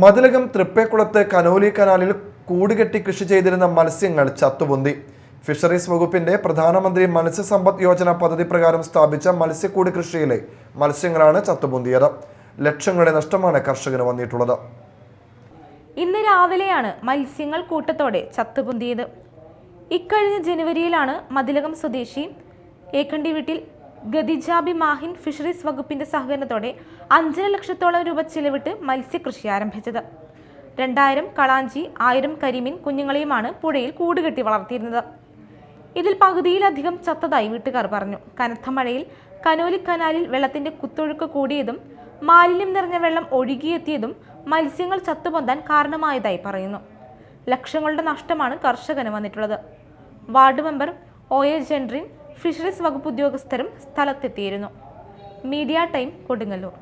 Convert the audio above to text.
Mathilakam തൃപ്പേക്കുളത്ത് Conolly കനാലിൽ കൂടുകെട്ടി കൃഷി ചെയ്തിരുന്ന മത്സ്യങ്ങൾ ചത്തുപൊന്തി. ഫിഷറീസ് വകുപ്പിന്റെ പ്രധാനമന്ത്രി മത്സ്യസമ്പദ് യോജന പദ്ധതി പ്രകാരം സ്ഥാപിച്ച മത്സ്യക്കൂട് കൃഷിയിലെ മത്സ്യങ്ങളാണ് ചത്തുപൊന്തിയത്. ലക്ഷങ്ങളുടെ നഷ്ടമാണ് കർഷകന് വന്നിട്ടുള്ളത്. ഇന്ന് രാവിലെയാണ് മത്സ്യങ്ങൾ കൂട്ടത്തോടെ ചത്തുപൊന്തിയത്. ഇക്കഴിഞ്ഞ ജനുവരിയിലാണ് മതിലകം സ്വദേശി ഏക്കണ്ടി വീട്ടിൽ ഗതിജാബി മാഹിൻ ഫിഷറീസ് വകുപ്പിന്റെ സഹകരണത്തോടെ അഞ്ചര ലക്ഷത്തോളം രൂപ ചിലവിട്ട് മത്സ്യകൃഷി ആരംഭിച്ചത്. രണ്ടായിരം കളാഞ്ചി ആയിരം കരിമീൻ കുഞ്ഞുങ്ങളെയുമാണ് പുഴയിൽ കൂടുകെട്ടി വളർത്തിയിരുന്നത്. ഇതിൽ പകുതിയിലധികം ചത്തതായി വീട്ടുകാർ പറഞ്ഞു. കനത്ത മഴയിൽ കനോലി കനാലിൽ വെള്ളത്തിന്റെ കുത്തൊഴുക്ക് കൂടിയതും മാലിന്യം നിറഞ്ഞ വെള്ളം ഒഴുകിയെത്തിയതും മത്സ്യങ്ങൾ ചത്തുപൊന്താൻ കാരണമായതായി പറയുന്നു. ലക്ഷങ്ങളുടെ നഷ്ടമാണ് കർഷകന് വന്നിട്ടുള്ളത്. Ward member O A Jendrin fisheries വകുപ്പ് ഉദ്യോഗസ്ഥരും സ്ഥലത്തെത്തിയിരുന്നു. Media time Kodungallur.